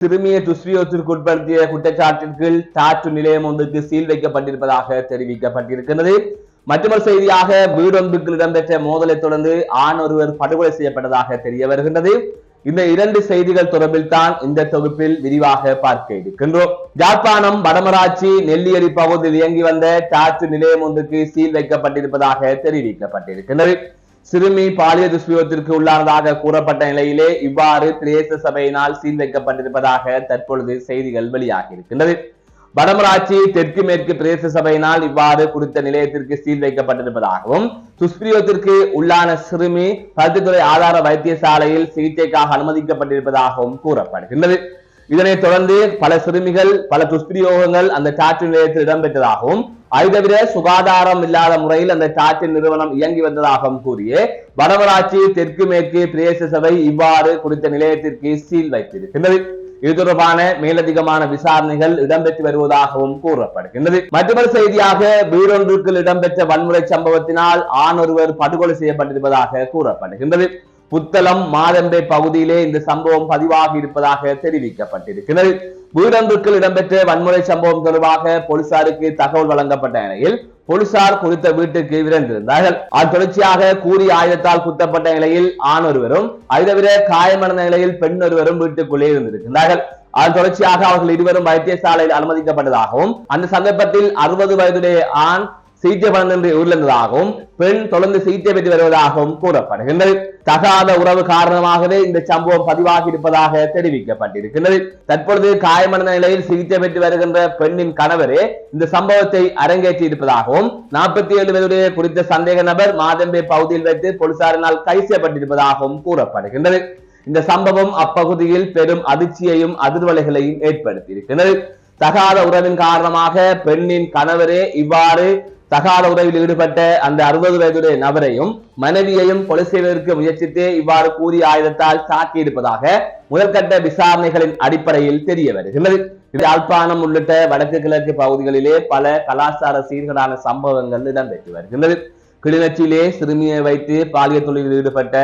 சிறுமியை துஷ்பிரயோகத்திற்கு உட்படுத்திய குற்றச்சாட்டின் கீழ் தாற்று நிலையம் ஒன்றுக்கு சீல் வைக்கப்பட்டிருப்பதாக தெரிவிக்கப்பட்டிருக்கிறது மற்றொரு செய்தியாக வீடொன்றுக்கு இடம்பெற்ற மோதலை தொடர்ந்து ஆண் ஒருவர் படுகொலை செய்யப்பட்டதாக தெரிய வருகின்றது. இந்த இரண்டு செய்திகள் தொடர்பில் தான் இந்த தொகுப்பில் விரிவாக பார்க்க இருக்கின்றோம். யாழ்ப்பாணம் வடமராட்சி நெல்லியடி பகுதியில் இயங்கி வந்த டாற்று நிலையம் ஒன்றுக்கு சீல் வைக்கப்பட்டிருப்பதாக தெரிவிக்கப்பட்டிருக்கின்றது. சிறுமி பாலியல் துஷ்பிரயோகத்திற்கு உள்ளானதாக கூறப்பட்ட நிலையிலே இவ்வாறு பிரேச சபையினால் சீல் வைக்கப்பட்டிருப்பதாக தற்பொழுது செய்திகள் வெளியாகி இருக்கின்றது வடமராட்சி தெற்கு மேற்கு பிரதேச சபையினால் இவ்வாறு குறித்த நிலையத்திற்கு சீல் வைக்கப்பட்டிருப்பதாகவும் துஷ்பிரயோகத்திற்கு உள்ளான சிறுமி பருத்தித்துறை ஆதார வைத்தியசாலையில் சிகிச்சைக்காக அனுமதிக்கப்பட்டிருப்பதாகவும் கூறப்படுகின்றது. இதனைத் தொடர்ந்து பல சிறுமிகள் பல துஷ்பிரயோகங்கள் அந்த டாற்று நிலையத்தில் இடம்பெற்றதாகவும் அதை தவிர சுகாதாரம் இல்லாத முறையில் அந்த டாற்று நிறுவனம் இயங்கி வந்ததாகவும் கூறிய வடமராட்சி தெற்கு மேற்கு பிரதேச சபை இவ்வாறு குறித்த நிலையத்திற்கு சீல் வைத்திருக்கின்றது. இது தொடர்பான மேலதிகமான விசாரணைகள் இடம்பெற்று வருவதாகவும் கூறப்படுகின்றது. மற்றொரு செய்தியாக வீடொன்றுக்குள் இடம்பெற்ற வன்முறை சம்பவத்தினால் ஆண் ஒருவர் படுகொலை செய்யப்பட்டிருப்பதாக கூறப்படுகின்றது. புத்தளம் மாதம்பே பகுதியிலே இந்த சம்பவம் பதிவாகி இருப்பதாக தெரிவிக்கப்பட்டிருக்கிறது. வீடொன்றுக்குள் இடம்பெற்ற வன்முறை சம்பவம் தொடர்பாக போலீசாருக்கு தகவல் வழங்கப்பட்ட நிலையில் போலீசார் குறித்த வீட்டுக்கு விரைந்திருந்தார்கள். அது தொடர்ச்சியாக கூறி ஆயுதத்தால் குத்தப்பட்ட நிலையில் ஆண் ஒருவரும் அதை தவிர காயமடைந்த நிலையில் பெண் ஒருவரும் வீட்டுக்குள்ளே இருந்திருக்கின்றார்கள். அதன் தொடர்ச்சியாக அவர்கள் இருவரும் வைத்தியசாலையில் அனுமதிக்கப்பட்டதாகவும் அந்த சந்தர்ப்பத்தில் அறுபது வயதுடைய ஆண் சிகிச்சை பலனின்றி உயிரிழந்ததாகவும் பெண் தொடர்ந்து சிகிச்சை பெற்று வருவதாகவும் கூறப்படுகின்றது. தகாத உறவு காரணமாகவே இந்த சம்பவம் பதிவாகி இருப்பதாக தெரிவிக்கப்பட்டிருக்கின்றது. தற்பொழுது காயமடைந்த நிலையில் சிகிச்சை பெற்று வருகின்ற பெண்ணின் கணவரே இந்த சம்பவத்தை அரங்கேற்றி இருப்பதாகவும் நாற்பத்தி ஏழு வயதுடைய குறித்த சந்தேக நபர் மாதம்பே பகுதியில் வைத்து போலீசாரினால் கைது செய்யப்பட்டிருப்பதாகவும் கூறப்படுகின்றது. இந்த சம்பவம் அப்பகுதியில் பெரும் அதிர்ச்சியையும் அதிர்வலைகளையும் ஏற்படுத்தியிருக்கிறது தகாத உறவின் காரணமாக பெண்ணின் கணவரே இவ்வாறு தகாத உறவில் ஈடுபட்ட அந்த அறுபது வயதுடைய நபரையும் மனைவியையும் கொலை செய்வதற்கு முயற்சித்து இவ்வாறு கூறிய ஆயுதத்தால் தாக்கியிருப்பதாக முதற்கட்ட விசாரணைகளின் அடிப்படையில் தெரிய வருகிறது யாழ்ப்பாணம் உள்ளிட்ட வடக்கு கிழக்கு பகுதிகளிலே பல கலாச்சார சீர்கேடான சம்பவங்கள் இடம்பெற்று வருகின்றது. கிளிநொச்சியிலே சிறுமியை வைத்து பாலியல் தொழிலில் ஈடுபட்ட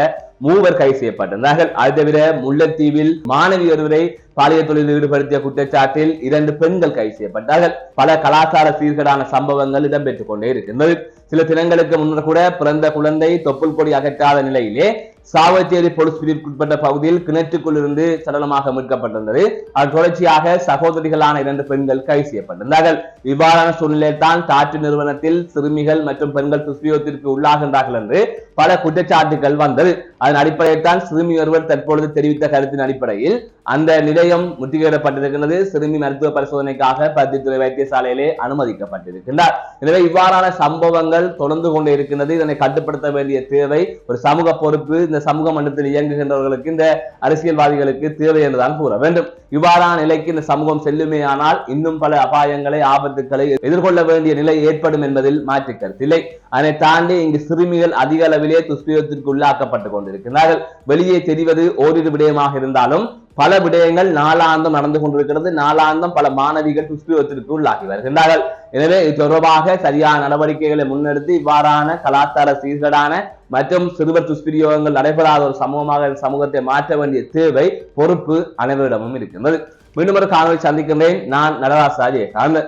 மூவர் கைது செய்யப்பட்டிருந்தார்கள். அது தவிர முல்லைத்தீவில் மாணவி ஒருவரை பாலியல் தொழிலில் ஈடுபடுத்திய குற்றச்சாட்டில் இரண்டு பெண்கள் கைது செய்யப்பட்டார்கள். பல கலாச்சார சீர்கேடான சம்பவங்கள் இடம்பெற்றுக் கொண்டே இருக்கின்றது. சில தினங்களுக்கு முன்னர் கூட பிறந்த குழந்தை தொப்புள் கொடி அகற்றாத நிலையிலே சாவச்சேரி போலீஸ் பிரிவுக்குட்பட்ட பகுதியில் கிணற்றுக்குள் இருந்து சடலமாக மீட்கப்பட்டிருந்தது. அதன் தொடர்ச்சியாக சகோதரிகளான இரண்டு பெண்கள் கைது செய்யப்பட்டிருந்தார்கள். இவ்வாறான சூழ்நிலையில் தான் தாற்று நிறுவனத்தில் சிறுமிகள் மற்றும் பெண்கள் துஷ்பிரயோகத்திற்கு உள்ளாகின்றார்கள் என்று பல குற்றச்சாட்டுகள் வந்தது. அதன் அடிப்படையில் தான் சிறுமி ஒருவர் தற்பொழுது தெரிவித்த கருத்தின் அடிப்படையில் அந்த நிலையம் முற்றுகையிடப்பட்டிருக்கின்றது. சிறுமி மருத்துவ பரிசோதனைக்காக பருத்தித்துறை வைத்தியசாலையிலே அனுமதிக்கப்பட்டிருக்கின்றார். எனவே இவ்வாறான சம்பவங்கள் தொடர்ந்து கொண்டே இருக்கின்றது. இதனை கட்டுப்படுத்த வேண்டிய தேவை ஒரு சமூக பொறுப்பு இந்த சமூக மண்டலத்தில் இயங்குகின்றவர்களுக்கு இந்த அரசியல்வாதிகளுக்கு தேவை என்றுதான் கூற வேண்டும். இவ்வாறான நிலைக்கு இந்த சமூகம் செல்லுமே ஆனால் இன்னும் பல அபாயங்களை ஆபத்துக்களை எதிர்கொள்ள வேண்டிய நிலை ஏற்படும் என்பதில் மாற்று கருத்தில்லை அதனை தாண்டி இங்கு சிறுமிகள் அதிக அளவிலே துஷ்பிரயோகத்திற்கு உள்ளாக்கப்பட்டுக் கொண்டிருக்கிறார்கள் வெளியே தெரிவது ஓரிரு விடயமாக இருந்தாலும் பல விடயங்கள் நாளாந்தம் நடந்து கொண்டிருக்கிறது. நாளாந்தம் பல மாணவிகள் துஷ்பிரயோகத்திற்கு உள்ளாகி வருகின்றார்கள் எனவே இது தொடர்பாக சரியான நடவடிக்கைகளை முன்னெடுத்து இவ்வாறான கலாச்சார சீர்கேடான மற்றும் சிறுவர் துஷ்பிரயோகங்கள் நடைபெறாத ஒரு சமூகமாக சமூகத்தை மாற்ற வேண்டிய தேவை பொறுப்பு அனைவரிடமும் இருக்கின்றது. மீண்டும் ஒரு காணொலி சந்திக்கின்றேன். நான் நடராசாரி காந்த